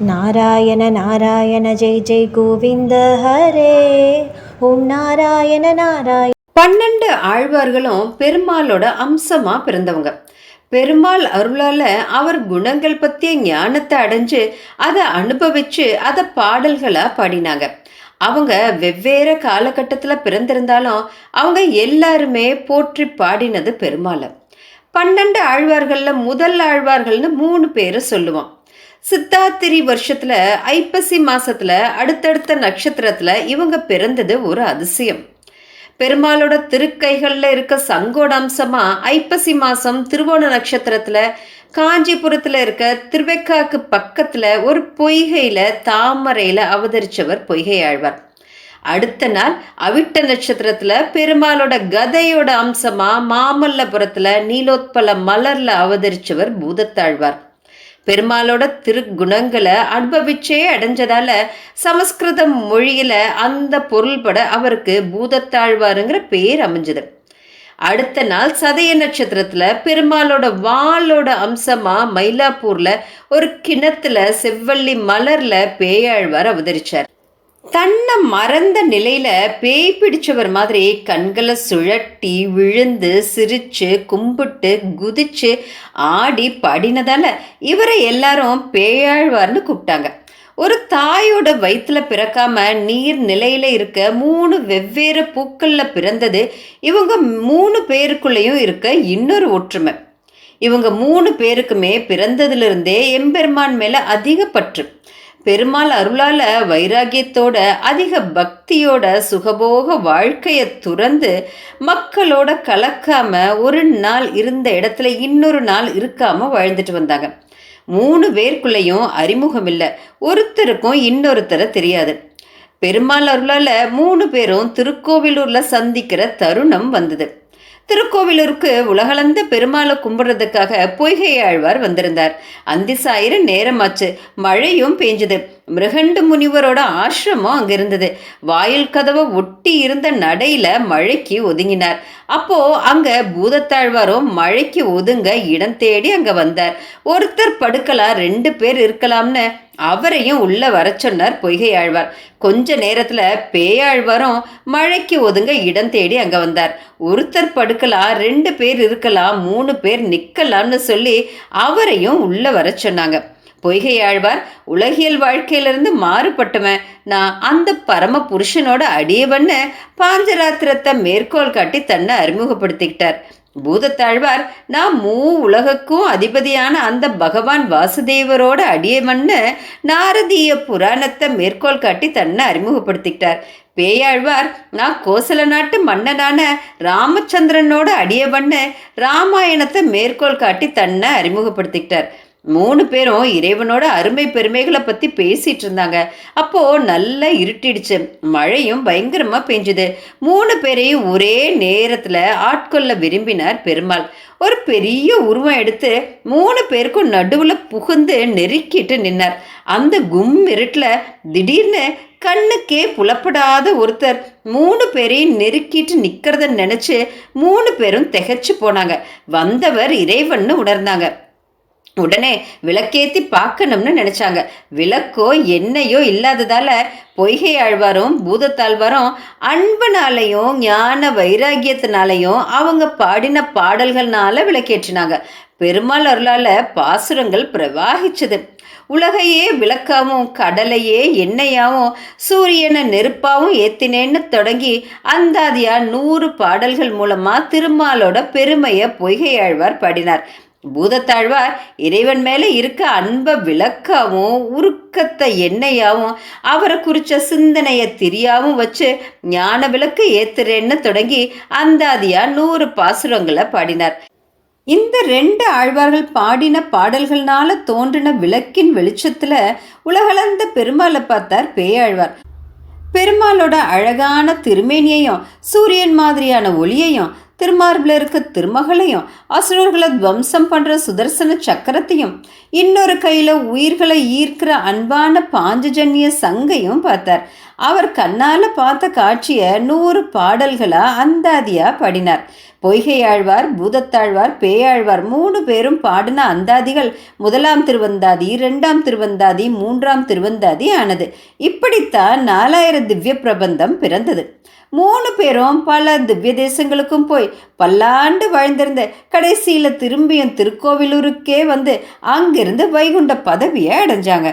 நாராயண நாராயண ஜெய் ஜெய் கோவிந்த ஹரே. ஓம் நாராயண நாராயண. பன்னெண்டு ஆழ்வார்களும் பெருமாளோட அம்சமா பிறந்தவங்க. பெருமாள் அருளால அவர் குணங்கள் பற்றிய ஞானத்தை அடைஞ்சு அதை அனுபவிச்சு அதை பாடல்களாக பாடினாங்க. அவங்க வெவ்வேறு காலகட்டத்தில் பிறந்திருந்தாலும் அவங்க எல்லாருமே போற்றி பாடினது பெருமாளை. பன்னெண்டு ஆழ்வார்களில் முதல் ஆழ்வார்கள்னு மூணு பேரை சொல்லுவோம். சித்தாத்திரி வருஷத்துல ஐப்பசி மாசத்துல அடுத்தடுத்த நட்சத்திரத்துல இவங்க பிறந்தது ஒரு அதிசயம். பெருமாளோட திருக்கைகளில் இருக்க சங்கோட அம்சமாக ஐப்பசி மாதம் திருவோண நட்சத்திரத்தில் காஞ்சிபுரத்தில் இருக்க திருவெக்காக்கு பக்கத்தில் ஒரு பொய்கையில் தாமரையில் அவதரித்தவர் பொய்கை ஆழ்வார் அடுத்த நாள் அவிட்ட நட்சத்திரத்தில் பெருமாளோட கதையோட அம்சமாக மாமல்லபுரத்தில் நீலோத்பல மலரில் அவதரித்தவர் பூதத்தாழ்வார். பெருமாளோட திருக்குணங்களை அனுபவிச்சே அடைஞ்சதால சமஸ்கிருத மொழியில அந்த பொருள்பட அவருக்கு பூதத்தாழ்வாருங்கிற பேர் அமைஞ்சது. அடுத்த நாள் சதய நட்சத்திரத்துல பெருமாளோட வாளோட அம்சமா மயிலாப்பூர்ல ஒரு கிணத்துல செவ்வள்ளி மலர்ல பேயாழ்வார் அவதரிச்சார். தன்னை மறந்த நிலையில பேய் பிடிச்சவர் மாதிரி கண்களை சுழட்டி விழுந்து சிரிச்சு கும்பிட்டு குதிச்சு ஆடி படினதால இவரை எல்லாரும் பேயாழ்வார்னு கூப்பிட்டாங்க. ஒரு தாயோட வயிற்றுல பிறக்காம நீர் நிலையில இருக்க மூணு வெவ்வேறு பூக்கள்ல பிறந்தது இவங்க மூணு பேருக்குள்ளேயும் இருக்க இன்னொரு ஒற்றுமை. இவங்க மூணு பேருக்குமே பிறந்ததிலிருந்தே எம்பெருமான் மேல அதிக பற்று பெருமாள் அருளால வைராகியத்தோட அதிக பக்தியோட சுகபோக வாழ்க்கையை துறந்து மக்களோட கலக்காம ஒரு நாள் இருந்த இடத்துல இன்னொரு நாள் இருக்காம வாழ்ந்துட்டு வந்தாங்க. மூணு பேருக்குள்ளேயும் அறிமுகம் இல்லை. ஒருத்தருக்கும் இன்னொருத்தரை தெரியாது. பெருமாள் அருளால மூணு பேரும் திருக்கோவிலூர்ல சந்திக்கிற தருணம் வந்தது. திருக்கோவிலூருக்கு உலகளந்த பெருமாளை கும்பிடுறதுக்காக பொய்கை ஆழ்வார் வந்திருந்தார். அந்தி சாயிரு நேரமாச்சு. மழையும் பெஞ்சுது மிருகண்டு முனிவரோட ஆசிரமம் அங்க இருந்தது. வாயில் கதவை ஒட்டி இருந்த நடையில மழைக்கு ஒதுங்கினார். அப்போ அங்க பூதத்தாழ்வாரும் மழைக்கு ஒதுங்க இடம் தேடி அங்க வந்தார். ஒருத்தர் படுக்கலாம் ரெண்டு பேர் இருக்கலாம்னு அவரையும் உள்ள வர சொன்னார் பொய்கை ஆழ்வார் கொஞ்ச நேரத்துல பேயாழ்வாரும் மழைக்கு ஒதுங்க இடம் தேடி அங்க வந்தார். ஒருத்தர் படுக்கலாம் ரெண்டு பேர் இருக்கலாம் மூணு பேர் நிக்கலாம்னு சொல்லி அவரையும் உள்ள வர சொன்னாங்க. பொய்கை ஆழ்வார் உலகியல் வாழ்க்கையிலிருந்து மாறுபட்டவன். நான் அந்த பரம புருஷனோட அடியவன்னு பாஞ்சராத்திரத்தை மேற்கோள் காட்டி தன்னை அறிமுகப்படுத்திக்கிட்டார். பூதத்தாழ்வார் நான் மூ உலகுக்கும் அதிபதியான அந்த பகவான் வாசுதேவரோட அடியவன்னு நாரதீய புராணத்தை மேற்கோள் காட்டி தன்னை அறிமுகப்படுத்திக்கிட்டார். பேயாழ்வார் நான் கோசல நாட்டு மன்னனான ராமச்சந்திரனோட அடியவன்னு ராமாயணத்தை மேற்கோள் காட்டி தன்னை அறிமுகப்படுத்திக்கிட்டார். மூணு பேரும் இறைவனோட அருமை பெருமைகளை பற்றி பேசிட்டு இருந்தாங்க. அப்போது நல்லா இருட்டிடுச்சு. மழையும் பயங்கரமாக பெஞ்சுது. மூணு பேரையும் ஒரே நேரத்தில் ஆட்கொள்ள விரும்பினார் பெருமாள். ஒரு பெரிய உருவம் எடுத்து மூணு பேருக்கும் நடுவில் புகுந்து நெருக்கிட்டு நின்னார். அந்த கும் இருட்டில் திடீர்னு கண்ணுக்கே புலப்படாத ஒருத்தர் மூணு பேரையும் நெருக்கிட்டு நிற்கிறத நினச்சி மூணு பேரும் திகச்சு போனாங்க. வந்தவர் இறைவன்னு உணர்ந்தாங்க. உடனே விளக்கேத்தி பார்க்கணும்னு நினைச்சாங்க. விளக்கோ என்னையோ இல்லாததால பொய்கை ஆழ்வாரும் பூதத்தாழ்வாரும் அன்புனாலையும் ஞான வைராகியத்தினாலையும் அவங்க பாடின பாடல்கள்னால விளக்கேற்றினாங்க. பெருமாள் அருளால பாசுரங்கள் பிரவாகிச்சது. உலகையே விளக்காவும் கடலையே எண்ணெயாவும் சூரியனை நெருப்பாவும் ஏத்தினேன்னு தொடங்கி அந்தாதியா நூறு பாடல்கள் மூலமா திருமாலோட பெருமையை பொய்கையாழ்வார் பாடினார். பூதத்தாழ்வார் இறைவன் மேலே இருக்க அன்பை விளக்காவும் உருக்கத்தை எண்ணெயாவும் அவரை குறித்த சிந்தனையை திரியாவும் வச்சு ஞான விளக்கு ஏத்துறேன்னு தொடங்கி அந்தாதியா நூறு பாசுரங்களை பாடினார். இந்த ரெண்டு ஆழ்வார்கள் பாடின பாடல்கள்னால தோன்றின விளக்கின் வெளிச்சத்துல உலகளந்த பெருமாளை பார்த்தார் பேயாழ்வார். பெருமாளோட அழகான திருமேனியையும் சூரியன் மாதிரியான ஒளியையும் திருமார்பில் இருக்க திருமகளையும் அசுரர்களை துவம்சம் பண்ணுற சுதர்சன சக்கரத்தையும் இன்னொரு கையில் உயிர்களை ஈர்க்கிற அன்பான பாஞ்சஜன்ய சங்கையும் பார்த்தார். அவர் கண்ணால் பார்த்த காட்சியை நூறு பாடல்களாக அந்தாதியாக பாடினார். பொய்கையாழ்வார் பூதத்தாழ்வார் பேயாழ்வார் மூணு பேரும் பாடின அந்தாதிகள் முதலாம் திருவந்தாதி இரண்டாம் திருவந்தாதி மூன்றாம் திருவந்தாதி ஆனது. இப்படித்தான் நாலாயிரம் திவ்ய பிரபந்தம் பிறந்தது. மூணு பேரும் பல திவ்ய தேசங்களுக்கும் போய் பல்லாண்டு வாழ்ந்திருந்த கடைசியில் திரும்பியும் திருக்கோவிலூருக்கே வந்து அங்கிருந்து வைகுண்ட பதவியை அடைஞ்சாங்க.